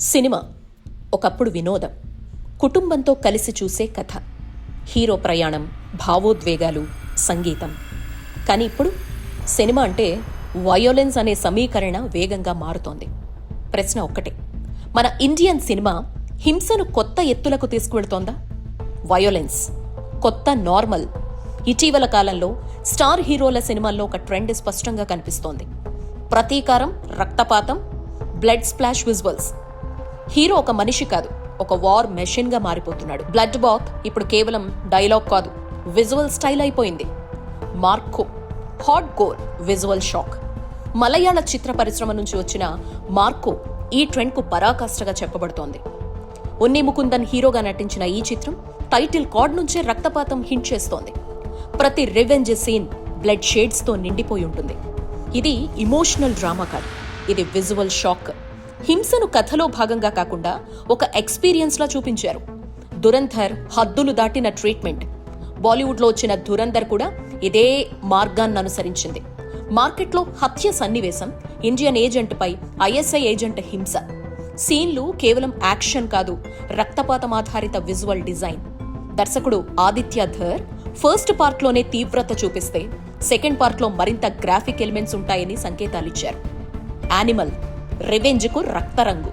Cinema ఒకప్పుడు వినోదం కుటుంబంతో కలిసి చూసే కథ హీరో ప్రయాణం భావోద్వేగాలు సంగీతం. కానీ ఇప్పుడు సినిమా అంటే వయోలెన్స్ అనే సమీకరణ వేగంగా మారుతోంది. ప్రశ్న ఒక్కటే మన ఇండియన్ సినిమా హింసను కొత్త ఎత్తులకు తీసుకువెళ్తోందా? వయోలెన్స్ కొత్త నార్మల్ ఇటీవల కాలంలో స్టార్ హీరోల సినిమాల్లో ఒక ట్రెండ్ స్పష్టంగా కనిపిస్తోంది. ప్రతీకారం రక్తపాతం బ్లడ్ స్ప్లాష్ విజువల్స్. హీరో ఒక మనిషి కాదు ఒక వార్ మెషిన్గా మారిపోతున్నాడు. బ్లడ్ బాత్ ఇప్పుడు కేవలం డైలాగ్ కాదు విజువల్ స్టైల్ అయిపోయింది. Marco hot gore visual shock Malayala చిత్ర పరిశ్రమ నుంచి వచ్చిన మార్కో ఈ ట్రెండ్కు పరాకాష్ఠగా చెప్పబడుతోంది. ఉన్ని ముకుందన్ హీరోగా నటించిన ఈ చిత్రం టైటిల్ కార్డ్ నుంచే రక్తపాతం హింట్ చేస్తోంది. ప్రతి రివెంజ్ సీన్ బ్లడ్ షేడ్స్తో నిండిపోయి ఉంటుంది. ఇది ఇమోషనల్ డ్రామా కాదు ఇది విజువల్ షాక్ హింసను కథలో భాగంగా కాకుండా ఒక ఎక్స్పీరియన్స్లా చూపించారు. దురంధర్ హద్దులు దాటిన ట్రీట్మెంట్. బాలీవుడ్లో వచ్చిన ధురంధర్ కూడా ఇదే మార్గాన్ని అనుసరించింది. మార్కెట్లో హత్య సన్నివేశం ఇండియన్ ఏజెంట్పై ఐఎస్ఐ ఏజెంట్ హింస. సీన్లు కేవలం యాక్షన్ కాదు రక్తపాతం ఆధారిత విజువల్ డిజైన్. దర్శకుడు ఆదిత్య ధర్ ఫస్ట్ పార్ట్లోనే తీవ్రత చూపిస్తే సెకండ్ పార్ట్లో మరింత గ్రాఫిక్ ఎలిమెంట్స్ ఉంటాయని సంకేతాలిచ్చారు. యానిమల్ రివెంజ్కు రక్తరంగు.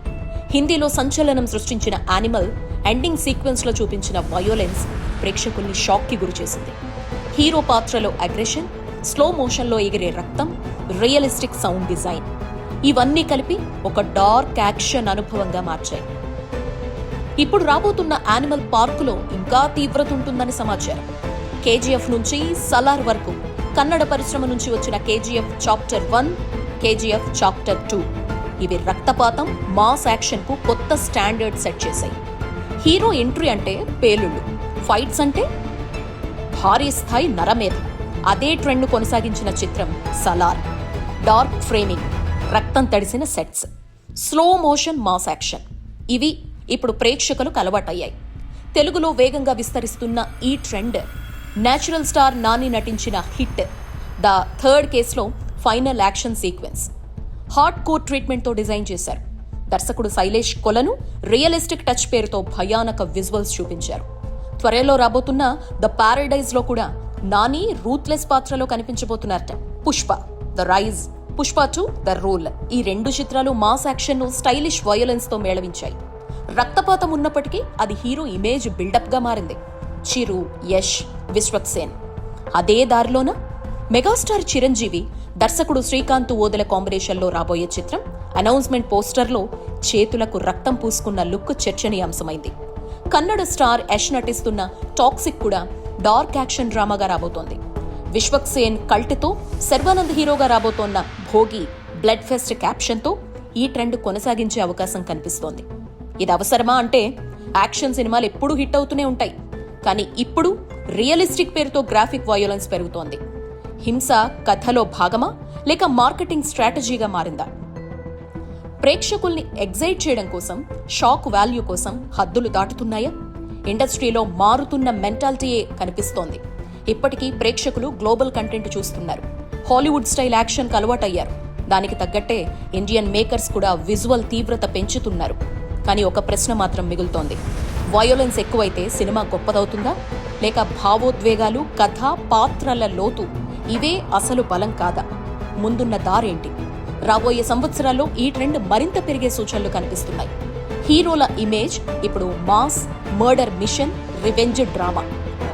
హిందీలో సంచలనం సృష్టించిన యానిమల్ ఎండింగ్ సీక్వెన్స్లో చూపించిన వయోలెన్స్ ప్రేక్షకుల్ని షాక్కి గురిచేసింది. హీరో పాత్రలో అగ్రెషన్ స్లో మోషన్లో ఎగిరే రక్తం రియలిస్టిక్ సౌండ్ డిజైన్. ఇవన్నీ కలిపి ఒక డార్క్ యాక్షన్ అనుభవంగా మార్చాయి. ఇప్పుడు రాబోతున్న యానిమల్ పార్కులో ఇంకా తీవ్రత ఉంటుందని సమాచారం. కేజీఎఫ్ నుంచి సలార్ వరకు కన్నడ పరిశ్రమ నుంచి వచ్చిన KGF chapter one KGF chapter two. ఇవి రక్తపాతం మాస్ యాక్షన్కు కొత్త స్టాండర్డ్ సెట్ చేశాయి. హీరో ఎంట్రీ అంటే పేలుళ్ళు ఫైట్స్ అంటే భారీ స్థాయి నరమేధ. అదే ట్రెండ్ కొనసాగించిన చిత్రం సలార్ డార్క్ ఫ్రేమింగ్ రక్తం తడిసిన sets slow motion mass action. ఇవి ఇప్పుడు ప్రేక్షకులకు అలవాటయ్యాయి. తెలుగులో వేగంగా విస్తరిస్తున్న ఈ ట్రెండ్ నేచురల్ స్టార్ నాని నటించిన హిట్ ద థర్డ్ కేసులో final action sequence. Hard core ట్రీట్మెంట్తో design చేశారు. దర్శకుడు శైలేష్ కొలను రియలిస్టిక్ టచ్ పేరుతో భయానక విజువల్స్ చూపించారు. త్వరలో రాబోతున్న ద పారడైజ్లో కూడా నాని రూత్లెస్ పాత్రలో కనిపించబోతున్నారట. Pushpa the rise. Pushpa two the rule. ఈ రెండు చిత్రాలు మాస్ యాక్షన్ను స్టైలిష్ వయోలెన్స్తో మేళవించాయి. రక్తపాతం ఉన్నప్పటికీ అది హీరో ఇమేజ్ బిల్డప్గా మారింది. చిరు యష్ విశ్వక్ సేన్. అదే దారిలోన? మెగాస్టార్ చిరంజీవి దర్శకుడు శ్రీకాంత్ ఓదెల కాంబినేషన్లో రాబోయే చిత్రం అనౌన్స్మెంట్ పోస్టర్లో చేతులకు రక్తం పూసుకున్న లుక్ చర్చనీయాంశమైంది. కన్నడ స్టార్ యష్ నటిస్తున్న టాక్సిక్ కూడా డార్క్ యాక్షన్ డ్రామాగా రాబోతోంది. విశ్వక్ సేన్ కల్ట్తో శర్వానంద్ హీరోగా రాబోతోన్న భోగి బ్లడ్ ఫెస్ట్ క్యాప్షన్తో ఈ ట్రెండ్ కొనసాగించే అవకాశం కనిపిస్తోంది. ఇది అవసరమా అంటే యాక్షన్ సినిమాలు ఎప్పుడూ హిట్ అవుతూనే ఉంటాయి. కానీ ఇప్పుడు రియలిస్టిక్ పేరుతో గ్రాఫిక్ వయోలెన్స్ పెరుగుతోంది. హింస కథలో భాగమా లేక మార్కెటింగ్ స్ట్రాటజీగా మారిందా? ప్రేక్షకుల్ని ఎగ్జైట్ చేయడం కోసం షాక్ వాల్యూ కోసం హద్దులు దాటుతున్నాయా? ఇండస్ట్రీలో మారుతున్న మెంటాలిటీయే కనిపిస్తోంది. ఇప్పటికీ ప్రేక్షకులు గ్లోబల్ కంటెంట్ చూస్తున్నారు. హాలీవుడ్ స్టైల్ యాక్షన్కి అలవాటయ్యారు దానికి తగ్గట్టే ఇండియన్ మేకర్స్ కూడా విజువల్ తీవ్రత పెంచుతున్నారు. కానీ ఒక ప్రశ్న మాత్రం మిగులుతోంది. వయోలెన్స్ ఎక్కువైతే సినిమా గొప్పదవుతుందా? లేక భావోద్వేగాలు కథ పాత్రల లోతు ఇవే అసలు బలం కాదా? ముందున్న దారేంటి? రాబోయే సంవత్సరాల్లో ఈ ట్రెండ్ మరింత పెరిగే సూచనలు కనిపిస్తున్నాయి. హీరోల ఇమేజ్ ఇప్పుడు mass murder mission revenge drama.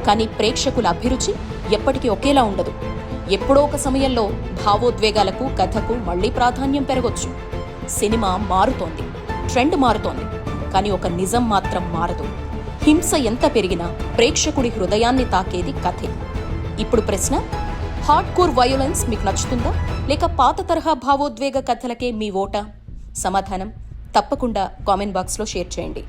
కానీ ప్రేక్షకుల అభిరుచి ఎప్పటికీ ఒకేలా ఉండదు. ఎప్పుడో ఒక సమయంలో భావోద్వేగాలకు కథకు మళ్ళీ ప్రాధాన్యం పెరగొచ్చు. సినిమా మారుతోంది ట్రెండ్ మారుతోంది కానీ ఒక నిజం మాత్రం మారదు. హింస ఎంత పెరిగినా ప్రేక్షకుడి హృదయాన్ని తాకేది కథే. ఇప్పుడు ప్రశ్న హార్డ్ కోర్ వయోలెన్స్ మీకు నచ్చుతుందా? లేక పాత తరహా భావోద్వేగ కథలకే మీ ఓటా? సమాధానం తప్పకుండా కామెంట్ బాక్స్లో షేర్ చేయండి.